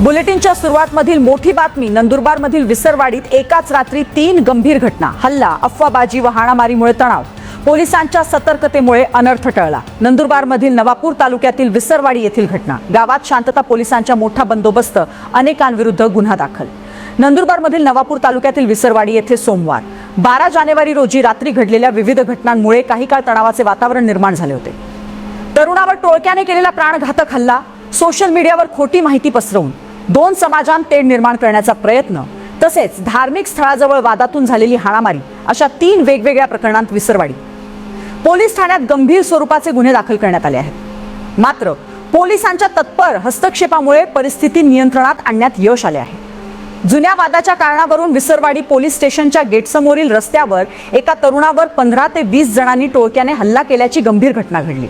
बुलेटिनच्या सुरुवातमधील मोठी बातमी नंदुरबारमधील विसरवाडीत एकाच रात्री तीन गंभीर घटना हल्ला अफवाबाजी व हाणामारीमुळे तणाव. पोलिसांच्या सतर्कतेमुळे अनर्थ टळला. नंदुरबारमधील नवापूर तालुक्यातील विसरवाडी येथील घटना. गावात शांतता पोलिसांच्या मोठा बंदोबस्त अनेकांविरुद्ध गुन्हा दाखल. नंदुरबारमधील नवापूर तालुक्यातील विसरवाडी येथे सोमवार बारा जानेवारी रोजी रात्री घडलेल्या विविध घटनांमुळे काही काळ तणावाचे वातावरण निर्माण झाले होते. तरुणावर टोळक्याने केलेला प्राणघातक हल्ला सोशल मीडियावर खोटी माहिती पसरवून दोन समाजांत तेढ निर्माण करण्याचा प्रयत्न तसेच धार्मिक स्थळाजवळ वादातून झालेली हाणामारी अशा तीन वेगवेगळ्या प्रकरणांत विसरवाडी. पोलीस ठाण्यात गंभीर स्वरूपाचे गुन्हे दाखल करण्यात आले आहेत. मात्र पोलिसांच्या तत्पर हस्तक्षेपामुळे परिस्थिती नियंत्रणात आणण्यात यश आले आहे. जुन्या वादाच्या कारणावरून विसरवाडी पोलीस स्टेशनच्या गेटसमोरील रस्त्यावर एका तरुणावर पंधरा ते वीस जणांनी टोळक्याने हल्ला केल्याची गंभीर घटना घडली.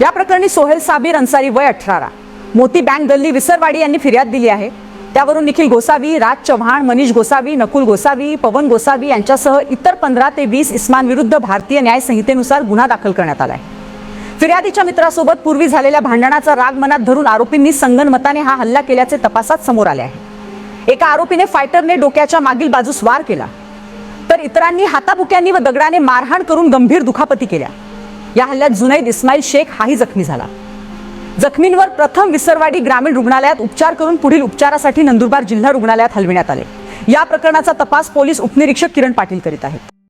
या प्रकरणी सोहेल साबीर अन्सारी वय अठरा मोती बँक गल्ली विसरवाडी यांनी फिर्याद दिली आहे. त्यावरून निखिल गोसावी राज चव्हाण मनीष गोसावी नकुल गोसावी पवन गोसावी यांच्यासह इतर पंधरा ते वीस इस्मांविरुद्ध भारतीय न्याय संहितेनुसार गुन्हा दाखल करण्यात आला आहे फिर्यादीच्या मित्रासोबत पूर्वी झालेल्या भांडणाचा राग मनात धरून आरोपींनी संगनमताने हा हल्ला केल्याचे तपासात समोर आले आहे. एका आरोपीने फायटरने डोक्याच्या मागील बाजूस वार केला. तर इतरांनी हाताबुक्यांनी व दगडाने मारहाण करून गंभीर दुखापती केल्या. या हल्ल्यात जुनैद इस्माईल शेख हाही जखमी झाला. जखमींवर प्रथम विसरवाडी ग्रामीण रुग्णालयात उपचार करून पुढील उपचारासाठी नंदुरबार जिल्हा रुग्णालयात हलविण्यात आले. या प्रकरणाचा तपास पोलीस उपनिरीक्षक किरण पाटील करीत आहेत.